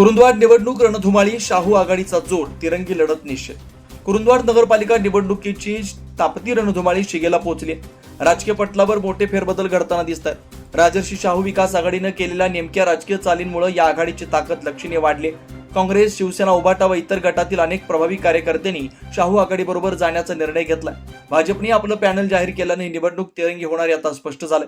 कुरुंदवाड निवडणूक रणधुमाळी शाहू आघाडीचा जोड तिरंगी लढत निश्चित कुरुंदवाड नगरपालिका निवडणुकीची तापती रणधुमाळी शिगेला पोहोचली राजकीय पटलावर मोठे फेरबदल घडताना दिसत आहेत राजर्षी शाहू विकास आघाडीनं केलेल्या नेमक्या राजकीय चालींमुळे या आघाडीची ताकद लक्षणीय वाढली काँग्रेस शिवसेना उभाटा व इतर गटातील अनेक प्रभावी कार्यकर्त्यांनी शाहू आघाडीबरोबर जाण्याचा निर्णय घेतला भाजपने आपलं पॅनल जाहीर केल्याने निवडणूक तिरंगी होणार आता स्पष्ट झालं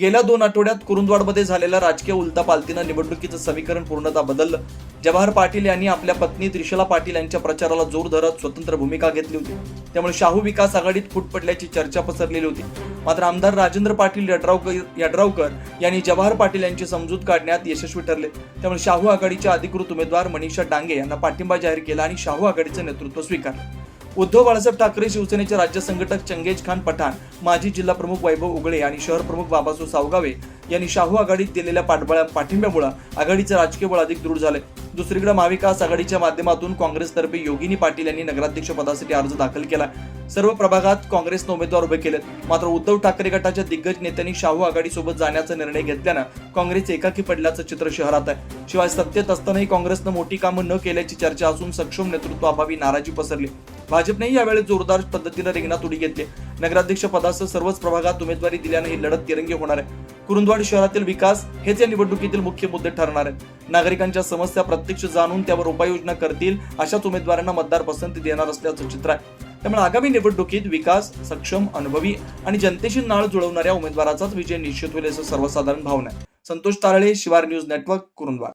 गेल्या दोन आठवड्यात कुरुंदवाडमध्ये झालेल्या राजकीय उलतापालतीनं निवडणुकीचं समीकरण पूर्णतः बदललं. जवाहर पाटील यांनी आपल्या पत्नी त्रिशला पाटील यांच्या प्रचाराला जोर धरत स्वतंत्र भूमिका घेतली होती. त्यामुळे शाहू विकास आघाडीत फूट पडल्याची चर्चा पसरलेली होती. मात्र आमदार राजेंद्र पाटील यड्रावकर यड्रावकर यांनी जवाहर पाटील यांची समजूत काढण्यात यशस्वी ठरले. त्यामुळे शाहू आघाडीच्या अधिकृत उमेदवार मनीषा डांगे यांना पाठिंबा जाहीर केला आणि शाहू आघाडीचं नेतृत्व स्वीकारलं. उद्धव बाळासाहेब ठाकरे शिवसेनेचे राज्य संघटक चंगेज खान पठाण माजी जिल्हा प्रमुख वैभव उगळे आणि शहर प्रमुख बाबासू सावगावे यांनी शाहू आघाडीत दिलेल्या पाठबळा पाठिंब्यामुळे आघाडीचं राजकीय बळ अधिक दृढ झाले दुसरीकडे महाविकास आघाडीच्या माध्यमातून काँग्रेसतर्फे योगिनी पाटील यांनी नगराध्यक्ष पदासाठी अर्ज दाखल केला. सर्व प्रभागात काँग्रेसनं उमेदवार उभे केलेत. मात्र उद्धव ठाकरे गटाच्या दिग्गज नेत्यांनी शाहू आघाडीसोबत जाण्याचा निर्णय घेतल्यानं काँग्रेस एकाकी पडल्याचं चित्र शहरात आहे. शिवाय सत्तेत असतानाही काँग्रेसनं मोठी कामं न केल्याची चर्चा असून सक्षम नेतृत्वाभावी नाराजी पसरली. भाजपनेही यावेळी जोरदार पद्धतीनं रिंगणात उडी घेतली. नगराध्यक्ष पदासह सर्वच प्रभागात उमेदवारी दिल्यानं ही लढत तिरंगी होणार आहे. कुरुंदवाड शहरातील विकास हेच या निवडणुकीतील मुख्य मुद्दे ठरणार आहेत. नागरिकांच्या समस्या प्रत्यक्ष जाणून त्यावर उपाययोजना करतील अशाच उमेदवारांना मतदार पसंती देणार असल्याचं चित्र आहे. त्यामुळे आगामी निवडणुकीत विकास सक्षम अनुभवी आणि जनतेशी नाळ जुळवणाऱ्या उमेदवाराचाच विजय निश्चित होईल असं सर्वसाधारण भावना आहे. संतोष तारळे शिवार न्यूज नेटवर्क कुरुंदवाड.